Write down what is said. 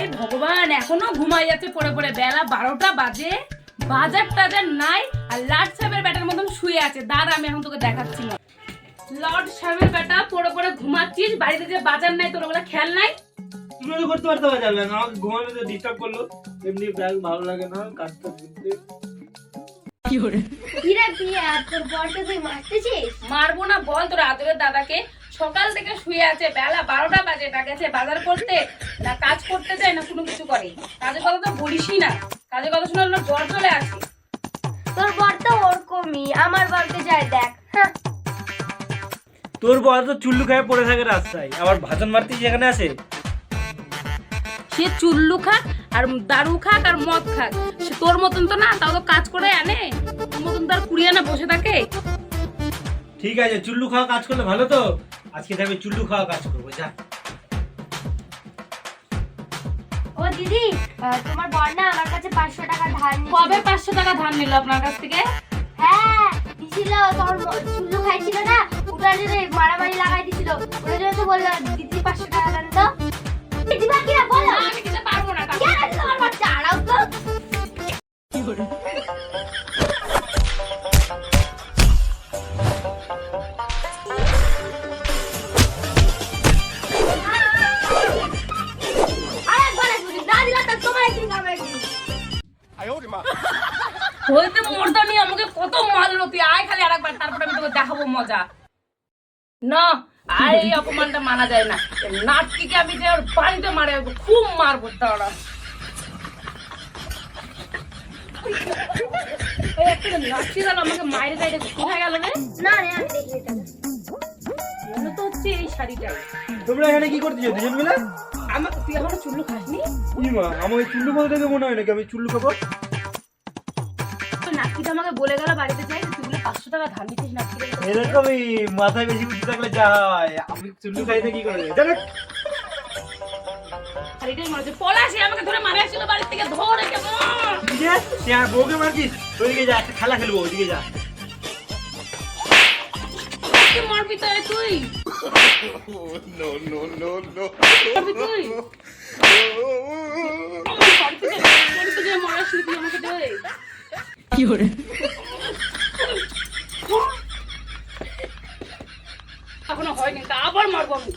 High ভগবান এখনও ঘুমাই যাচ্ছে পড়ে পড়ে। বেলা বারোটা বাজে বাজার টাজার নাই আর লাট সাহেবের ব্যাটার মতন শুয়ে আছে। দাঁড়া আমি এখন তোকে দেখাচ্ছি না। লর্ড সাহেবের বেটা পড়ে পড়ে ঘুমাচ্ছিস বাড়িতে যে বাজার নাই তোর ওগুলো খেয়াল নাই? তুমি তো করতে পারতে না আমাকে ঘুমানোতে ডিস্টার্ব করল। এমনি ব্যাগ ভালো লাগে না কাজটা করতে। মারবো না বল তোর আদরের দাদাকে। সকাল থেকে শুয়ে আছে বেলা বারোটা বাজে গেছে বাজার করতে। না কাজ করতে যায় না কোনো কিছু করে। কাজের কথা তো বলিসই না। কাজের কথা শুনে জ্বর চলে আসে। তোর বর তো ওরকমই আমার বরকে যায় দেখ। হ্যাঁ। তোর বড় তো চুল্লু খায় পড়ে থাকে রাস্তায়। আবার ভাষণ মারতে যেখানে আসে? সে চুল্লু খাক আর দারু খাক আর মদ খাক। সে তোর মতন তো না তাও তো কাজ করে আনে। তোর মতন তার কুড়িয়ে না বসে থাকে। ঠিক আছে চুল্লু খাওয়া কাজ করলে ভালো তো? আজকে থেকে চুল্লু খাওয়া কাজ করব যা। ও দিদি তোমার বর না আমার কাছে পাঁচশো টাকা ধার। কবে পাঁচশো টাকা ধার নিল আপনার কাছ থেকে হ্যাঁ দিছিল ম- চুল্লু খাইছিল না ওটা যদি মারামারি লাগাই দিছিল ওই জন্য তো বলল মর্দানি আমাকে কত মারলো তুই? আয় খালি আরেকবার তারপরে আমি তোকে দেখাবো মজা। না আর এই অপমানটা মানা যায় না। নাটকিকে আমি যে ওর বাড়িতে মারে খুব মারবো তারা এই একটা নাচি গেল আমাকে মাইরে টাইরে কোথায় গেল রে? না রে আমি দেখি মনে তো হচ্ছে এই শাড়িটাই তোমরা এখানে কি করতেছো দুজন মিলে? আমার তুই এখনও চুল্লু খাসনি? ইমা চুল্লু বলতে মনে হয় নাকি আমি চুল্লু খাব? নাটকিটা আমাকে বলে গেল বাড়িতে যাই তুই বলে পাঁচশো টাকা ধার নিতিস নাটকিটা এরকমই মাথায় বেশি বুদ্ধি থাকলে যা হয় আমি চুল্লু খাই না কি করে আর এটাই মনে হচ্ছে পলাশি আমাকে ধরে মারে আসছিল বাড়ি থেকে ধরে কেমন ঠিক আছে তুই আমার বউকে মারছিস ওইদিকে যা একটা খেলা খেলব ওইদিকে যা কি তো তুই. মারবি তুই বাড়িতে যে- বাড়িতে যে মারা আসলি তুই আমাকে দে কি করে এখনও হয়নি তা আবার মারবো আমি।